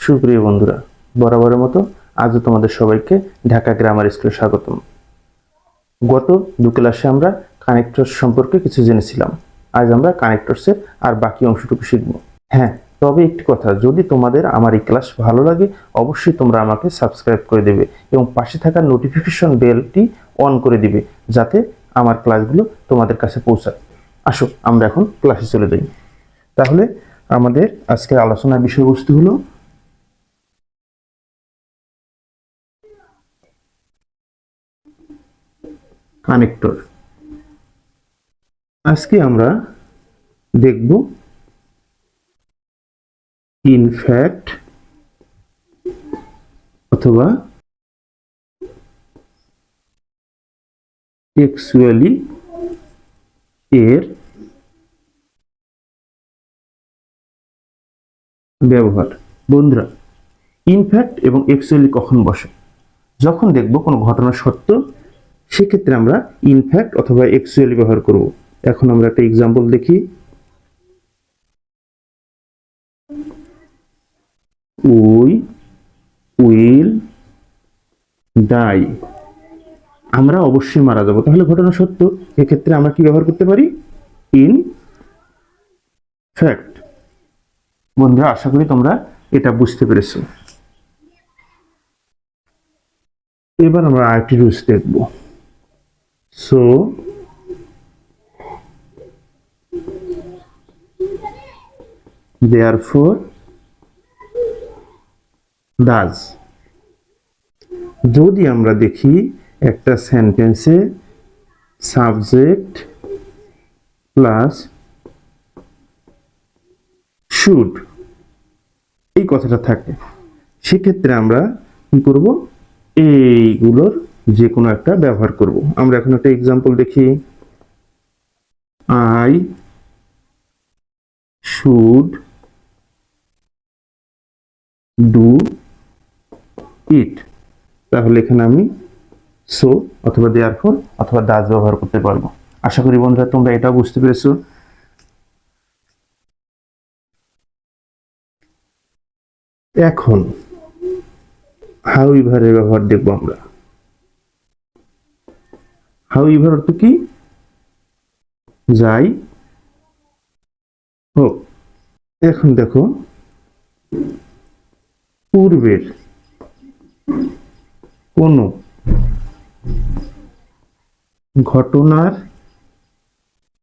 সুপ্রিয় বন্ধুরা, বরাবরের মতো আজও তোমাদের সবাইকে ঢাকা গ্রামার স্কুলে স্বাগতম। গত দু ক্লাসে আমরা কানেক্টর সম্পর্কে কিছু জেনেছিলাম। আজ আমরা কানেক্টরসের আর বাকি অংশটুকু শিখব। হ্যাঁ তবে একটি কথা, যদি তোমাদের আমার এই ক্লাস ভালো লাগে, অবশ্যই তোমরা আমাকে সাবস্ক্রাইব করে দেবে এবং পাশে থাকা নোটিফিকেশন বেলটি অন করে দিবে, যাতে আমার ক্লাসগুলো তোমাদের কাছে পৌঁছায়। আসো, আমরা এখন ক্লাসে চলে যাই। তাহলে আমাদের আজকের আলোচনার বিষয়বস্তু হলো কানেক্টর আজকে আমরা দেখব ইনফ্যাক্ট অথবা এক্সুয়ালি এর ব্যবহার। বন্ধুরা ইনফ্যাক্ট এবং এক্সুয়ালি কখন বসে? যখন দেখব কোনো ঘটনা সত্য সেক্ষেত্রে আমরা ইনফ্যাক্ট অথবা এক্সুয়ালি ব্যবহার করব। এখন আমরা একটা এক্সাম্পল দেখি। We will die. আমরা অবশ্যই মারা যাব। তাহলে ঘটনা সত্য। এক্ষেত্রে আমরা কি ব্যবহার করতে পারি? ইন ফ্যাক্ট বন্ধুরা, আশা করি তোমরা এটা বুঝতে পেরেছ। এবার আমরা আরেকটি রুলস দেখব। সো therefore, does, যদি আমরা দেখি একটা সেন্টেন্সে সাবজেক্ট প্লাস শুড এই কথাটা থাকে, সেক্ষেত্রে আমরা কি করব? এইগুলোর যে কোনো একটা ব্যবহার করব। আমরা এখন একটা এক্সাম্পল দেখি। আই শুড ডু ইট তাহলে এখানে আমি সো অথবা দেয়ার ফর অথবা ডাজ ব্যবহার করতে পারব। আশা করি বন্ধুরা তোমরা এটাও বুঝতে পেরেছ। এখন হাউ ইভারের ব্যবহার দেখব আমরা। হাউ ইভার অর্থ কি? যাই হোক এখন দেখো পূর্বের কোনো ঘটনার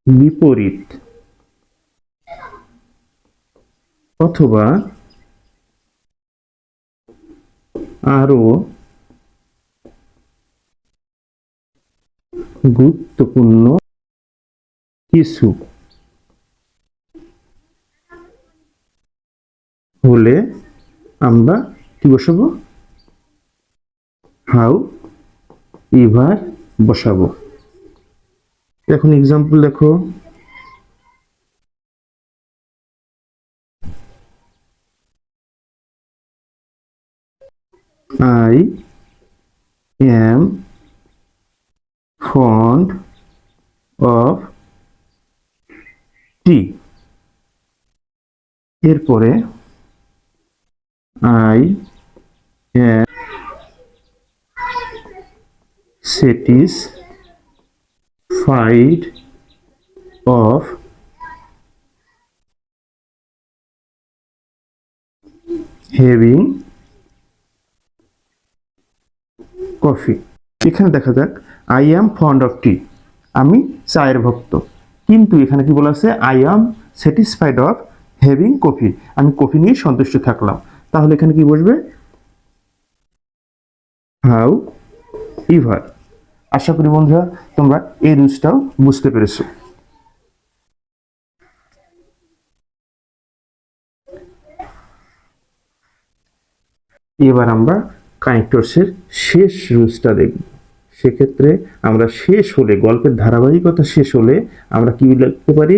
বিপরীত অথবা আরও গুরুত্বপূর্ণ কিছু হলে আমরা কি বসাবো? হাউ ইভার বসাবো। এখন এক্সাম্পল দেখো। I am fond of tea এরপরে I am satisfied of having coffee এখানে দেখা যাক I am fond of tea আমি চায়ের ভক্ত। কিন্তু এখানে কি বলা আছে? I am satisfied of having coffee আমি কফি নিয়ে সন্তুষ্ট থাকলাম। তাহলে এখানে কি বসবে? হাউ ইভার আশা করি বন্ধুরা, তোমরা এই রুলসটাও বুঝতে পেরেছ। এবার আমরা কানেক্টরসের শেষ রুলসটা দেখব। সেক্ষেত্রে আমরা শেষ হলে, গল্পের ধারাবাহিকতা শেষ হলে আমরা কি লিখতে পারি?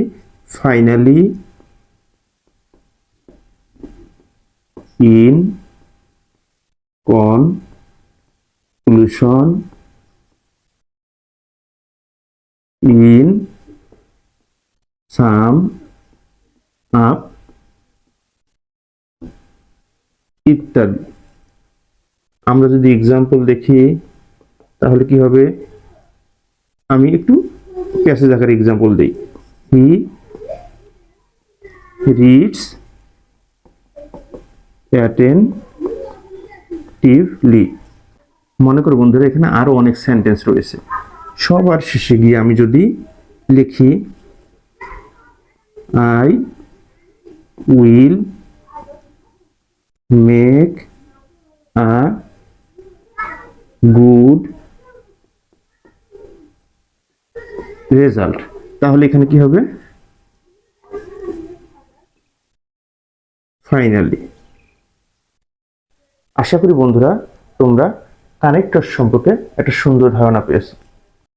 Finally in conclusion in sum up ইত্যাদি। আমরা যদি এক্সাম্পল দেখি তাহলে কি হবে? আমি একটু প্যাসেজ আকারে এক্সাম্পল দিই। হি রিডস অ্যাটেন্টিভলি মনে করো বন্ধুরা, এখানে আরও অনেক সেন্টেন্স রয়েছে। সবার শেষে গিয়ে আমি যদি লিখি আই উইল মেক রেজাল্ট। তাহলে এখানে কি হবে? ফাইনালি আশা করি বন্ধুরা, তোমরা কানেক্টর সম্পর্কে একটা সুন্দর ধারণা পেয়েছ।